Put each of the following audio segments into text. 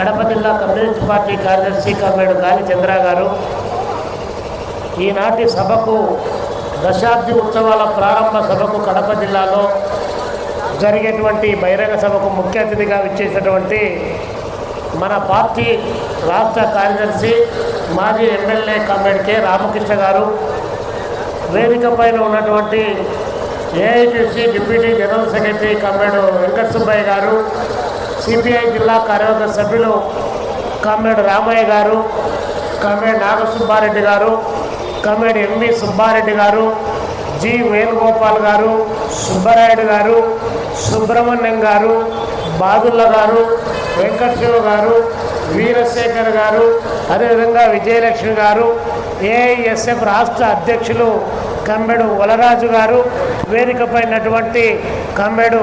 కడప జిల్లా communist party కార్యదర్శి కమ్మేడు గాలి చంద్ర గారు ఈనాటి సభకు దశాబ్ది ఉత్సవాల ప్రారంభ సభకు కడప జిల్లాలో జరిగేటువంటి బహిరంగ సభకు ముఖ్య అతిథిగా విచ్చేసినటువంటి మన పార్టీ రాష్ట్ర కార్యదర్శి మాజీ ఎమ్మెల్యే కమ్మేడ్ కె. రామకృష్ణ గారు వేదిక పైన ఉన్నటువంటి AITC deputy general secretary Kammedu Venkata Subbaiah గారు సిపిఐ జిల్లా కార్యవర్గ సభ్యులు కమ్మేడు రామయ్య గారు కమ్మేడు నాగసుబ్బారెడ్డి గారు కమ్మేడు ఎంవి సుబ్బారెడ్డి గారు జి వేణుగోపాల్ గారు సుబ్బరాయుడు గారు సుబ్రహ్మణ్యం గారు బాదుల్ల గారు వెంకటశివ గారు వీరశేఖర్ గారు అదేవిధంగా విజయలక్ష్మి గారు ఏఐఎస్ఎఫ్ రాష్ట్ర అధ్యక్షులు కమ్మెడు వలరాజు గారు వేదికపై ఉన్నటువంటి కమ్మెడు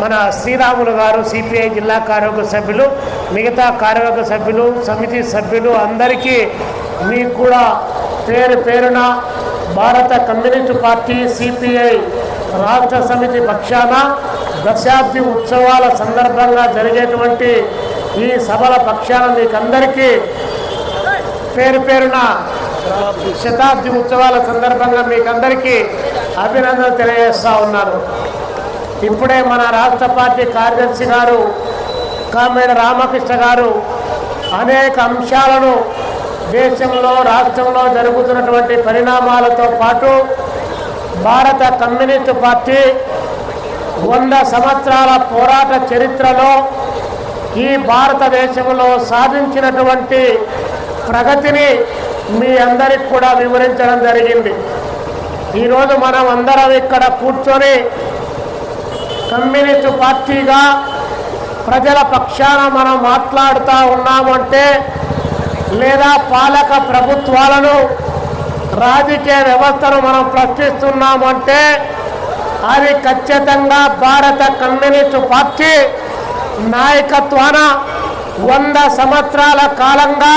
మన శ్రీరాములు గారు సిపిఐ జిల్లా కార్యవర్గ సభ్యులు మిగతా కార్యవర్గ సభ్యులు సమితి సభ్యులు అందరికీ మీకు కూడా పేరు పేరున భారత కమ్యూనిస్టు పార్టీ సిపిఐ రాష్ట్ర సమితి పక్షాన దశాబ్ది ఉత్సవాల సందర్భంగా జరిగేటువంటి ఈ సభల పక్షాన మీకు అందరికీ పేరు పేరున శతాబ్ది ఉత్సవాల సందర్భంగా మీకు అందరికీ అభినందనలు తెలియజేస్తా ఉన్నాను. ఇప్పుడే మన రాష్ట్ర పార్టీ కార్యదర్శి గారు కామేడ రామకృష్ణ గారు అనేక అంశాలను దేశంలో రాష్ట్రంలో జరుగుతున్నటువంటి పరిణామాలతో పాటు భారత కమ్యూనిస్టు పార్టీ వంద సంవత్సరాల పోరాట చరిత్రలో ఈ భారతదేశంలో సాధించినటువంటి ప్రగతిని మీ అందరికి కూడా వివరించడం జరిగింది. ఈరోజు మనం అందరం ఇక్కడ కూర్చొని కమ్యూనిస్ట్ పార్టీగా ప్రజల పక్షాన మనం మాట్లాడుతూ ఉన్నామంటే లేదా పాలక ప్రభుత్వాలను రాజకీయ వ్యవస్థను మనం ప్రశ్నిస్తున్నామంటే అది ఖచ్చితంగా భారత కమ్యూనిస్టు పార్టీ నాయకత్వాన వంద సంవత్సరాల కాలంగా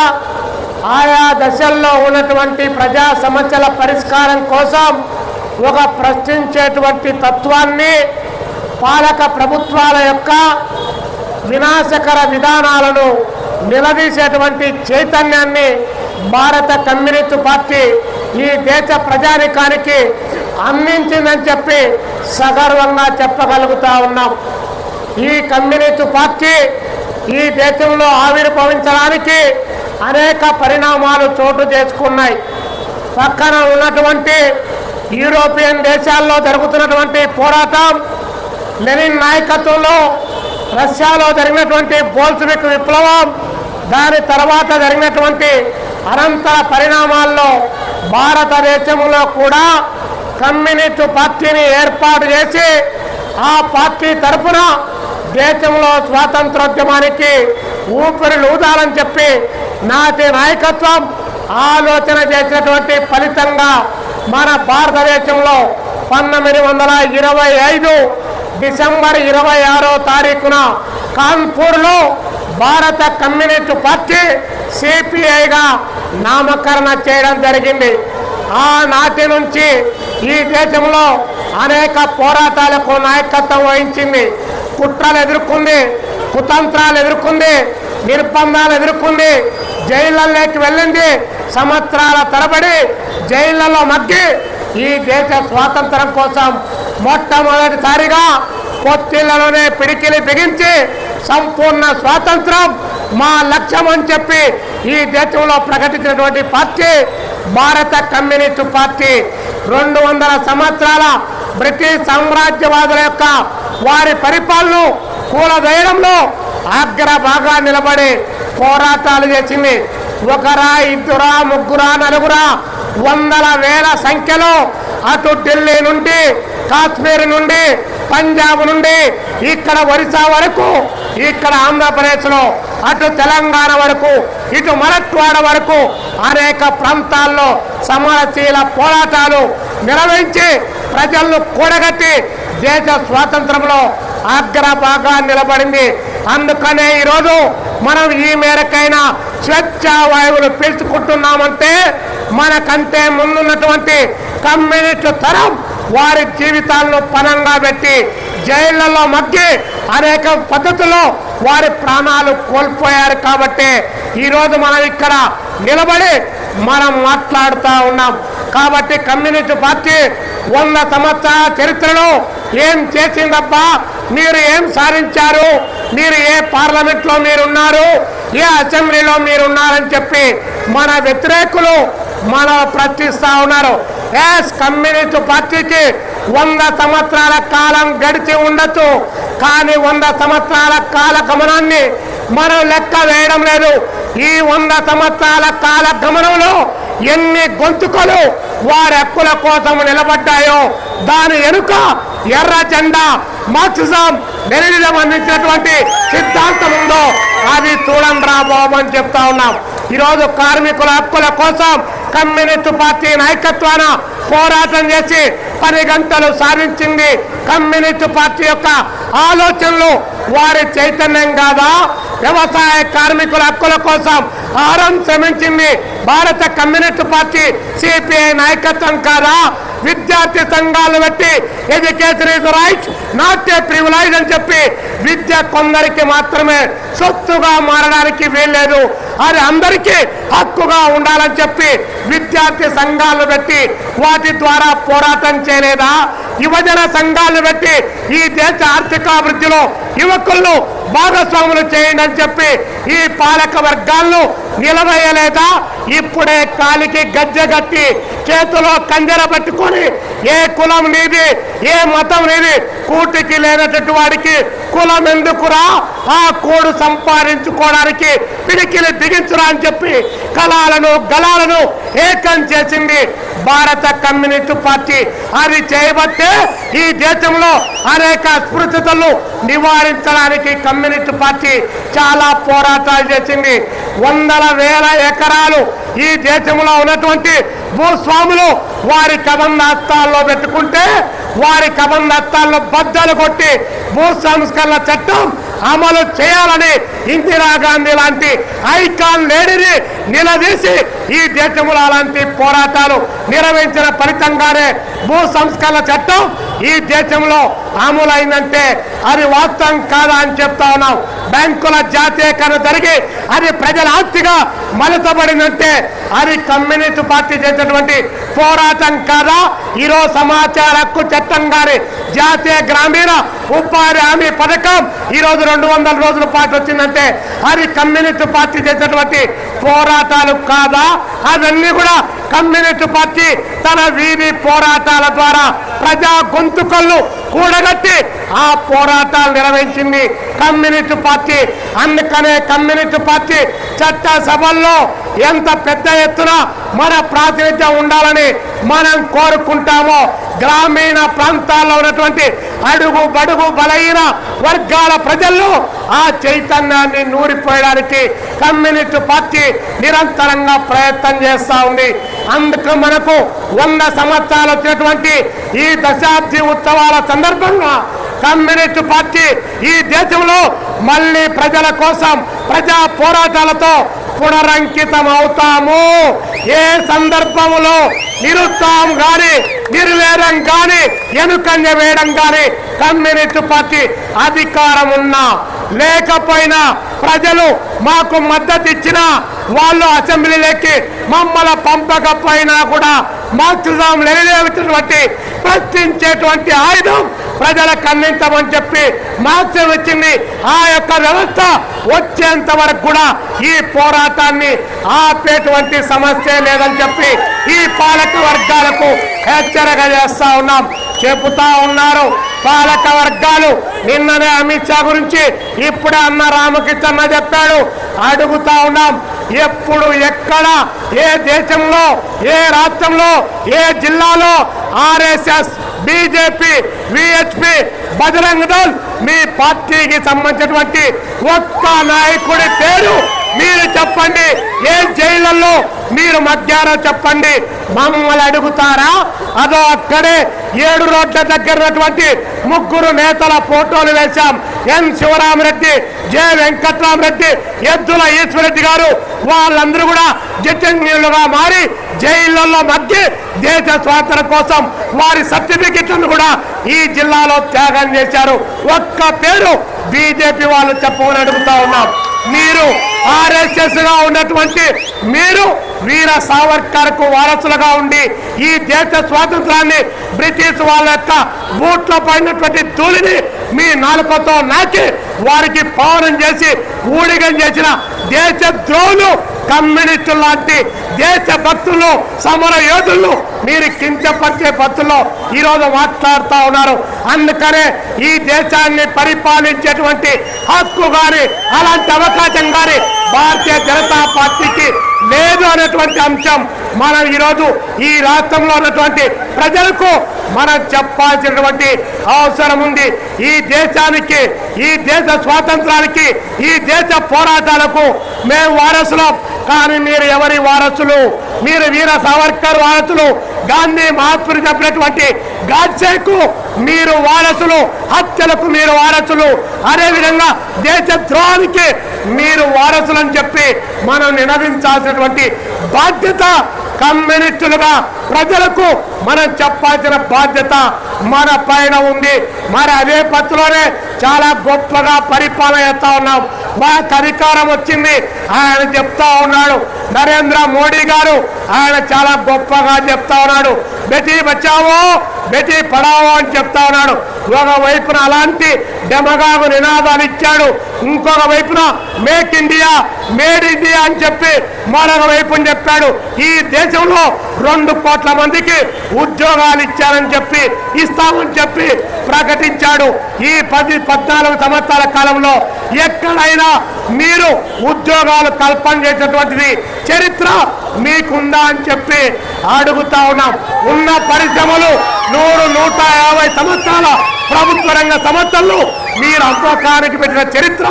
ఆయా దశల్లో ఉన్నటువంటి ప్రజా సమస్యల పరిష్కారం కోసం ఒక ప్రశ్నించేటువంటి తత్వాన్ని పాలక ప్రభుత్వాల యొక్క వినాశకర విధానాలను నిలదీసేటువంటి చైతన్యాన్ని భారత కమ్యూనిస్టు పార్టీ ఈ దేశ ప్రజానికానికి అందించిందని చెప్పి సగర్వంగా చెప్పగలుగుతా ఉన్నాం. ఈ కమ్యూనిస్టు పార్టీ ఈ దేశంలో ఆవిర్భవించడానికి అనేక పరిణామాలు చోటు చేసుకున్నాయి. పక్కన ఉన్నటువంటి యూరోపియన్ దేశాల్లో జరుగుతున్నటువంటి పోరాటం లెనిన్ నాయకత్వంలో రష్యాలో జరిగినటువంటి బోల్స్విక్ విప్లవం దాని తర్వాత జరిగినటువంటి అనంతర పరిణామాల్లో భారతదేశంలో కూడా కమ్యూనిస్ట్ పార్టీని ఏర్పాటు చేసి ఆ పార్టీ తరఫున దేశంలో స్వాతంత్రోద్యమానికి ఊపిరి లూదాలని చెప్పి నాటి నాయకత్వం ఆలోచన చేసినటువంటి ఫలితంగా మన భారతదేశంలో పంతొమ్మిది వందల ఇరవై ఐదు డిసెంబర్ ఇరవై ఆరో తారీఖున కాన్పూర్లో భారత కమ్యూనిస్ట్ పార్టీ సిపిఐగా నామకరణ చేయడం జరిగింది. ఆనాటి నుంచి ఈ దేశంలో అనేక పోరాటాలకు నాయకత్వం వహించింది. కుట్రలు ఎదుర్కొంది కుతంత్రాలు ఎదుర్కొంది నిర్బంధాలు ఎదుర్కొంది జైళ్ళలోకి వెళ్ళింది సంవత్సరాల తరబడి జైళ్ళలో మగ్గి ఈ దేశ స్వాతంత్రం కోసం మొట్టమొదటిసారిగా పొత్తిళ్ళలోనే పిడికిలి బిగించి సంపూర్ణ స్వాతంత్రం మా లక్ష్యం అని చెప్పి ఈ దేశంలో ప్రకటించినటువంటి పార్టీ భారత కమ్యూనిస్టు పార్టీ. రెండు వందల సంవత్సరాల బ్రిటిష్ సామ్రాజ్యవాదుల యొక్క వారి పరిపాలన కూలదేయడంలో అగ్ర బాగా నిలబడి పోరాటాలు చేసింది. ఒకరా ఇద్దరా ముగ్గురా నలుగురా వందల వేల సంఖ్యలో అటు ఢిల్లీ నుండి కాశ్మీర్ నుండి పంజాబ్ నుండి ఇక్కడ ఒరిస్సా వరకు ఇక్కడ ఆంధ్రప్రదేశ్లో అటు తెలంగాణ వరకు ఇటు మరట్వాడ వరకు అనేక ప్రాంతాల్లో సమరశీల పోరాటాలు నిర్వహించి ప్రజలను కూడగట్టి దేశ స్వాతంత్రంలో అగ్రభాగా నిలబడింది. అందుకనే ఈరోజు మనం ఈ మేరకైనా స్వచ్ఛ వాయువులు పీల్చుకుంటున్నామంటే మనకంటే ముందున్నటువంటి కమ్యూనిస్టు తరం వారి జీవితాలను పనంగా పెట్టి జైళ్ళలో మగ్గి అనేక పద్ధతుల్లో వారి ప్రాణాలు కోల్పోయారు కాబట్టి ఈరోజు మనం ఇక్కడ నిలబడి మనం మాట్లాడుతూ ఉన్నాం. కాబట్టి కమ్యూనిస్ట్ పార్టీ వంద సంవత్సరాల చరిత్రలో ఏం చేసిందబ్బా మీరు ఏం సాధించారు? మీరు ఏ పార్లమెంట్లో మీరున్నారు? ఏ అసెంబ్లీలో మీరున్నారని చెప్పి మన వ్యతిరేకులు మనం ప్రశ్నిస్తా ఉన్నారు. ఎస్ కమ్యూనిస్ట్ పార్టీకి వంద సంవత్సరాల కాలం గడిచి ఉండొచ్చు. కానీ వంద సంవత్సరాల కాల గమనాన్ని మనం లెక్క వేయడం లేదు. ఈ వంద సంవత్సరాల కాల గమనంలో ఎన్ని గొంతుకలు వారి హక్కుల కోసం నిలబడ్డాయో దాని వెనుక ఎర్ర జెండా మార్క్సిజం లెనినిజం అందించినటువంటి సిద్ధాంతం ఉందో అది చూడండి రా బాబు అని చెప్తా ఉన్నాం. ఈరోజు కార్మికుల హక్కుల కోసం కమ్యూనిస్ట్ పార్టీ నాయకత్వాన పోరాటం చేసి పది గంటలు సాధించింది కమ్యూనిస్ట్ పార్టీ యొక్క ఆలోచనలు వారి చైతన్యం కాదా? వ్యవసాయ కార్మికుల హక్కుల కోసం ఆరం శ్రమించింది భారత కమ్యూనిస్ట్ పార్టీ సిపిఐ నాయకత్వం కాదా? విద్యార్థి సంఘాలు బట్టి education is right not a privilege అని చెప్పి విద్య కొందరికి మాత్రమే సొత్తుగా మారడానికి వీల్లేదు. అది అందరికీ హక్కుగా ఉండాలని చెప్పి విద్యార్థి సంఘాలు పెట్టి వాటి ద్వారా పోరాటం చేయలేదా? యువజన సంఘాలు పెట్టి ఈ దేశ ఆర్థికాభివృద్ధిలో యువకులను భాగస్వాములు చేయండి అని చెప్పి ఈ పాలక వర్గాలను నిలవేయలేదా? ఇప్పుడే కాలికి గజ్జగట్టి చేతిలో కంజర పట్టుకొని ఏ కులం నీది ఏ మతం నీది కూటికి లేనటువంటి వాడికి కులం ఎందుకురా? ఆ కోడు సంపాదించుకోవడానికి పిడికిలు దిగించురా అని చెప్పి కళాలను గలాలను ఏకం చేసింది భారత కమ్యూనిస్ట్ పార్టీ. అది చేయబట్టే ఈ దేశంలో అనేక స్పృశతలు నివారించడానికి కమ్యూనిస్ట్ పార్టీ చాలా పోరాటాలు చేసింది. వందల వేల ఎకరాలు ఈ దేశంలో ఉన్నటువంటి భూస్వాములు వారి కబంధాస్తాల్లో పెట్టుకుంటే వారి కబంధాస్తాల్లో బద్దలు కొట్టి భూ సంస్కరణ చట్టం అమలు చేయాలని ఇందిరాగాంధీ లాంటి ఐకాన్ లేడీని నిలదీసి ఈ దేశంలో అలాంటి పోరాటాలు నిర్వహించిన ఫలితంగానే భూ సంస్కరణ చట్టం ఈ దేశంలో అమలైందంటే అది వాస్తవం కాదా అని చెప్తా ఉన్నాం. బ్యాంకుల జాతీయకరణ జరిగి అది ప్రజల ఆస్తిగా మలతబడిందంటే అది కమ్యూనిస్ట్ పార్టీ చేసినటువంటి పోరాటం కాదా? ఈరోజు సమాచార హక్కు చట్టం గారి జాతీయ గ్రామీణ ఉపాధి హామీ పథకం ఈరోజు రెండు వందల రోజుల పాటు వచ్చిందంటే అది కమ్యూనిస్ట్ పార్టీ చేసినటువంటి పోరాటాలు కాదా? అవన్నీ కూడా కమ్యూనిస్ట్ పార్టీ తన వీధి పోరాటాల ద్వారా ప్రజా గొంతుకళ్ళు కూడగట్టి ఆ పోరాటాలు నిర్వహించింది కమ్యూనిస్ట్ పార్టీ. అందుకనే కమ్యూనిస్ట్ పార్టీ చట్ట సభల్లో ఎంత పెద్ద ఎత్తున మన ప్రాతినిధ్యం ఉండాలని మనం కోరుకుంటామో గ్రామీణ ప్రాంతాల్లో ఉన్నటువంటి అడుగు బడుగు బలహీన వర్గాల ప్రజల్లో ఆ చైతన్యాన్ని నూరిపోయడానికి కమ్యూనిస్ట్ పార్టీ నిరంతరంగా ప్రయత్నం చేస్తూ ఉంది. అందుకు మనకు వంద సంవత్సరాలు వచ్చినటువంటి ఈ దశాబ్ది ఉత్సవాల సందర్భంగా కమ్యూనిస్ట్ పార్టీ ఈ దేశంలో మళ్ళీ ప్రజల కోసం ప్రజా పోరాటాలతో పునరంకితం అవుతాము. ఏ సందర్భములో నిరుత్సాహం గాని నిర్వేదం గాని ఎనుకంజ వేయడం గాని కమ్యూనిస్ట్ పార్టీ అధికారం ఉన్నా లేకపోయినా ప్రజలు మాకు మద్దతు ఇచ్చినా వాళ్ళు అసెంబ్లీలోకి మమ్మల్ని పంపకపోయినా కూడా మార్క్సిజం లేనిటువంటి ప్రశ్నించేటువంటి ఆయుధం ప్రజలకు అందించమని చెప్పి మార్క్సిజం ఇచ్చింది ఆ యొక్క వ్యవస్థ వచ్చేంత వరకు కూడా ఈ పోరాటాన్ని ఆపేటువంటి సమస్య లేదని చెప్పి ఈ పాలక వర్గాలకు హెచ్చరిక చేస్తా ఉన్నాం. చెబుతా ఉన్నారు పాలక వర్గాలు. నిన్ననే అమిత్ షా గురించి ఇప్పుడే అన్న రామకృష్ణ చెప్పాడు. అడుగుతా ఉన్నాం. ఎప్పుడు ఎక్కడ ఏ దేశంలో ఏ రాష్ట్రంలో ఏ జిల్లాలో RSS BJP VHP Bajrang Dal మీ పార్టీకి సంబంధించినటువంటి ఒక్క నాయకుడి పేరు మీరు చెప్పండి. ఏం జైళ్ళల్లో మీరు మధ్యాహ్నం చెప్పండి. మమ్మల్ని అడుగుతారా? అదో అక్కడే ఏడు రోడ్ల దగ్గర ఉన్నటువంటి ముగ్గురు నేతల ఫోటోలు వేశాం. ఎన్. శివరామరెడ్డి జె. వెంకట్రామరెడ్డి ఎద్దుల ఈశ్వరెడ్డి గారు వాళ్ళందరూ కూడా జితేంద్రులుగా మారి జైళ్ళల్లో మధ్య దేశ స్వాతంత్ర కోసం వారి సర్టిఫికెట్లను కూడా ఈ జిల్లాలో త్యాగం చేశారు. ఒక్క పేరు బీజేపీ వాళ్ళు చెప్పమని అడుగుతా ఉన్నాం. మీరు ఆర్ఎస్ఎస్గా ఉన్నటువంటి మీరు వీర సావర్కర్కు వారసులుగా ఉండి ఈ దేశ స్వాతంత్రాన్ని బ్రిటిష్ వాళ్ళ యొక్క బూట్లో పడినటువంటి ధూళిని మీ నాలుకతో నాకి వారికి పవనం చేసి ఊడిగం చేసిన దేశ ద్రోహులు కమ్యూనిస్టు లాంటి దేశ భక్తులు సమర యోధులు మీరు కించపరిచే భక్తుల్లో ఈరోజు మాట్లాడుతూ ఉన్నారు. అందుకనే ఈ దేశాన్ని పరిపాలించేటువంటి హక్కు గాని అలాంటి అవకాశం గాని భారతీయ జనతా పార్టీకి లేదు అనేటువంటి అంశం. మనం ఈరోజు ఈ రాష్ట్రంలో ఉన్నటువంటి ప్రజలకు మనం చెప్పాల్సినటువంటి అవసరం ఉంది. ఈ దేశానికి ఈ దేశ స్వాతంత్రానికి ఈ దేశ పోరాటాలకు మేము వారసులం. కానీ మీరు ఎవరి వారసులు? మీరు వీర సావర్కర్ వారసులు. గాంధీ మహాత్ముడు చెప్పినటువంటి గాడ్సేకు మీరు వారసులు హత్యలకు మీరు వారసులు. అదేవిధంగా దేశ ద్రోహానికి మీరు వారసులు అని చెప్పి మనం నినదించాల్సినటువంటి బాధ్యత కమ్యూనిస్టులుగా ప్రజలకు మనం చెప్పాల్సిన బాధ్యత మన పైన ఉంది. మరి అదే పత్తులోనే చాలా గొప్పగా పరిపాలన చేస్తా ఉన్నాం. మాకు అధికారం వచ్చింది. ఆయన చెప్తా ఉన్నాడు. నరేంద్ర మోడీ గారు ఆయన చాలా గొప్పగా చెప్తా ఉన్నాడు. బెటీ బచావో బెటీ పడావో అని చెప్తా ఉన్నాడు. ఒకవైపున అలాంటి డెమగాగు నినాదాలు ఇచ్చాడు ఇంకొక వైపున మేక్ ఇండియా మేడ్ ఇండియా అని చెప్పి మరొక వైపు చెప్పాడు. ఈ దేశంలో రెండు కోట్ల మందికి ఉద్యోగాలు ఇచ్చారని చెప్పి ఇస్తామని చెప్పి ప్రకటించాడు. ఈ పది పద్నాలుగు సంవత్సరాల కాలంలో ఎక్కడైనా మీరు ఉద్యోగాలు కల్పన చేసినటువంటిది చరిత్ర మీకుందా అని చెప్పి అడుగుతా ఉన్నాం. ఉన్న పరిశ్రమలు నూరు నూట యాభై సంవత్సరాల ప్రభుత్వ రంగ సంస్థల్లో మీరు అమ్మకానికి పెట్టిన చరిత్ర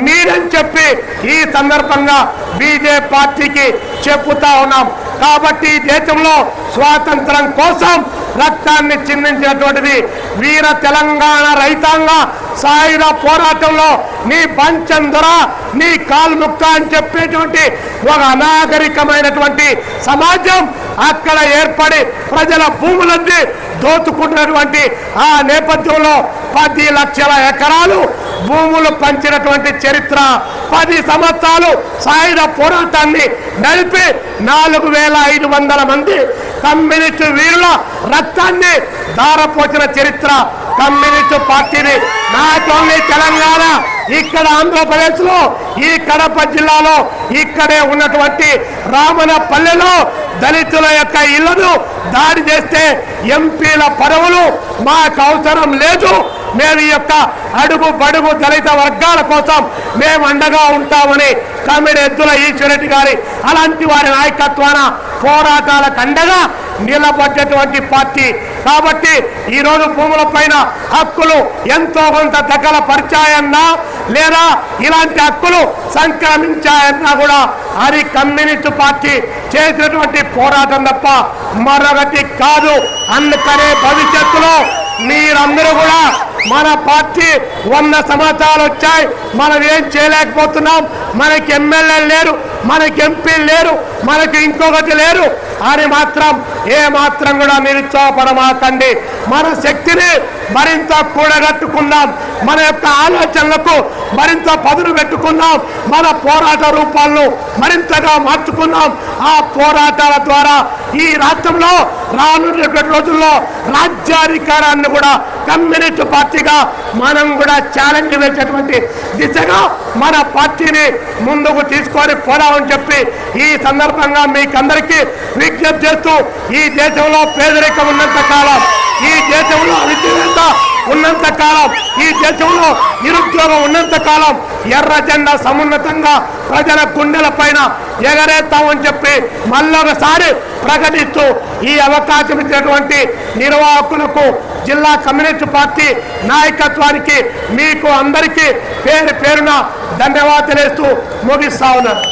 మీరని చెప్పి ఈ సందర్భంగా బీజేపీ పార్టీకి చెప్పుతా ఉన్నాం. కాబట్టి దేశంలో స్వాతంత్రం కోసం రక్తాన్ని చిందించినటువంటిది వీర తెలంగాణ రైతాంగ సాయుధ పోరాటంలో నీ పంచం దొర నీ కాల్ముక్క అని చెప్పేటువంటి ఒక అనాగరికమైనటువంటి సమాజం అక్కడ ఏర్పడి ప్రజల భూములన్నీ దోచుకుంటున్నటువంటి ఆ నేపథ్యంలో పది లక్షల ఎకరాలు భూములు పంచినటువంటి చరిత్ర. పది సంవత్సరాలు సాయుధ పోరాటాన్ని నడిపి నాలుగు వేల ఐదు వందల మంది కమ్యూనిస్టు వీరుల రక్తాన్ని దారపోసిన చరిత్ర. కమ్యూనిస్టు పార్టీని నాట్ ఓన్లీ తెలంగాణ ఇక్కడ ఆంధ్రప్రదేశ్లో ఈ కడప జిల్లాలో ఇక్కడే ఉన్నటువంటి రామనపల్లెలో దళితుల యొక్క ఇళ్ళను దాడి చేస్తే ఎంపీల పదవులు మాకు అవసరం లేదు. మేము ఈ యొక్క అడుగు బడుగు దళిత వర్గాల కోసం మేము అండగా ఉంటామని కమిడి ఎద్దుల ఈశ్వరెడ్డి గారి అలాంటి వారి నాయకత్వాన పోరాటాలకు అండగా నిలబడ్డటువంటి పార్టీ. కాబట్టి ఈరోజు భూముల పైన హక్కులు ఎంతో కొంత దగ్గర పరిచాయన్నా లేదా ఇలాంటి హక్కులు సంక్రమించాయన్నా కూడా అది కమ్యూనిస్టు పార్టీ చేసినటువంటి పోరాటం తప్ప మరొకటి కాదు. అందుకనే భవిష్యత్తులో మీరందరూ కూడా మన పార్టీ వంద సంవత్సరాలు వచ్చాయి. మనం ఏం చేయలేకపోతున్నాం. మనకి ఎమ్మెల్యేలు లేరు మనకి ఎంపీలు లేరు మనకి ఇంకొకటి లేరు. అని మాత్రం ఏ మాత్రం కూడా నిరుత్సాహపడమాకండి. మన శక్తిని మరింత కూడగట్టుకుందాం. మన యొక్క ఆలోచనలకు మరింత పదును పెట్టుకుందాం. మన పోరాట రూపాలను మరింతగా మార్చుకుందాం. ఆ పోరాటాల ద్వారా ఈ రాష్ట్రంలో రానున్న రోజుల్లో రాజ్యాధికారాన్ని కూడా కమ్యూనిస్ట్ పార్టీగా మనం కూడా ఛాలెంజ్ వేసేటువంటి దిశగా మన పార్టీని ముందుకు తీసుకొని పోదామని చెప్పి ఈ సందర్భంగా మీకందరికీ విజ్ఞప్తి చేస్తూ ఈ దేశంలో పేదరికం ఉన్నంత కాలం ఈ దేశంలో అవిధేయత ఉన్నంత కాలం ఈ దేశంలో నిరుద్యోగం ఉన్నంత కాలం ఎర్ర జెండా సమున్నతంగా ప్రజల గుండెల పైన ఎగరేస్తామని చెప్పి మళ్ళొకసారి ప్రకటిస్తూ ఈ అవకాశం ఇచ్చినటువంటి నిర్వాహకులకు జిల్లా కమ్యూనిస్ట్ పార్టీ నాయకత్వానికి మీకు అందరికీ పేరు పేరున ధన్యవాదాలు తెలియస్తూ ముగిస్తా ఉన్నారు